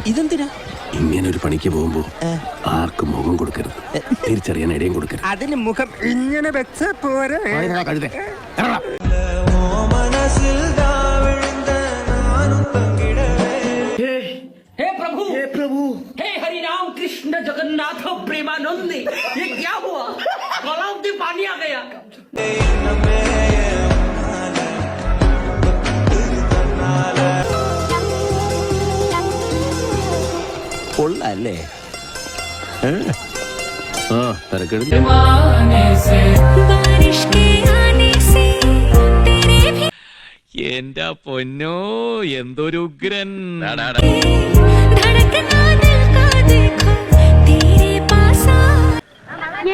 ഇതെന്തിനാ ഇങ്ങനെ ഒരു പണിക്ക് പോകുമ്പോ ആർക്കും മുഖം കൊടുക്കരുത് തിരിച്ചറിയാൻ ഇടയും കൊടുക്കരുത് അതിന് മുഖം ഇങ്ങനെ വെച്ച പോരെ കഴുതേ हे प्रभु हे प्रभु हे हरि राम कृष्ण जगन्नाथ प्रेमानंद ये क्या हुआ गलाव में पानी आ गया കൊള്ളല്ലേ ആ തിരക്കെടുത്ത് बारिश के आने से तेरे भी എന്റെ പൊന്നോ എന്തൊരു ഉഗ്രൻ धड़कना दिल का देखो तेरे पास आ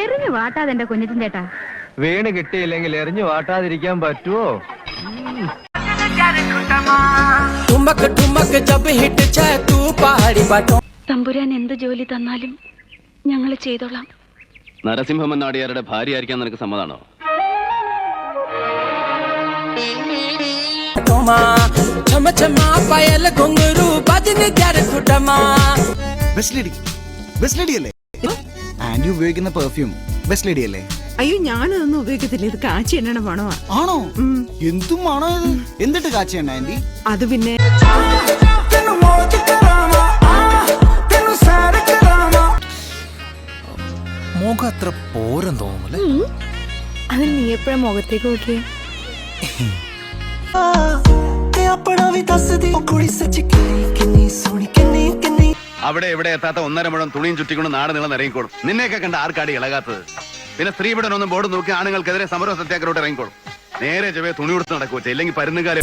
എറിഞ്ഞു വാട്ടാതെ എന്റെ കുഞ്ഞിറ്റിൻ ചേട്ടാ വീണ് കിട്ടിയില്ലെങ്കിൽ എറിഞ്ഞു വാട്ടാതിരിക്കാൻ പറ്റുമോ ठुमक ठुमक जब हिट जाए तू पहाड़ी बाटो തമ്പുരാൻ എന്ത് ജോലി തന്നാലും ഞങ്ങൾ ചെയ്തോളാം. നരസിംഹമൻ നാടിയാരുടെ ഭാര്യയായിരിക്കാൻ നിനക്ക് സമ്മതാണോ? ആന്റി ഉപയോഗിക്കുന്ന പെർഫ്യൂം ബെസ്റ്റ് ലേഡി അല്ലേ അയ്യോ ഞാനതൊന്നും ഉപയോഗിക്കത്തില്ല. ഇത് കാച്ചി എണ്ണയുടെ മണമാ. ആണോ? എന്തും ആണോ എന്നിട്ട് കാച്ചി എണ്ണ ആന്റി അത് പിന്നെ മുഖം അത്ര പോരം തോന്നുമല്ലേ അതിന് നീ എപ്പോഴും മുഖത്തേക്ക് നോക്കിയേ? അവിടെ ഇവിടെ എത്താത്ത ഒന്നര മുഴം തുണിയും ചുറ്റിക്കൊണ്ട് നാട് നീളം ഇറങ്ങിക്കോളും നിന്നെയൊക്കെ കണ്ട ആർക്കാടി ഇളകാത്തത്? പിന്നെ സ്ത്രീ ഇവിടെ ഒന്നും ബോർഡ് നോക്കി ആണുങ്ങൾക്കെതിരെ സമര സത്യാഗ്രഹോട്ട് ഇറങ്ങിക്കോളും. നേരെ ചെവേ തുണി കൊടുത്ത് നടക്കുവോ? ഇല്ലെങ്കിൽ പരുന്നുകാരെ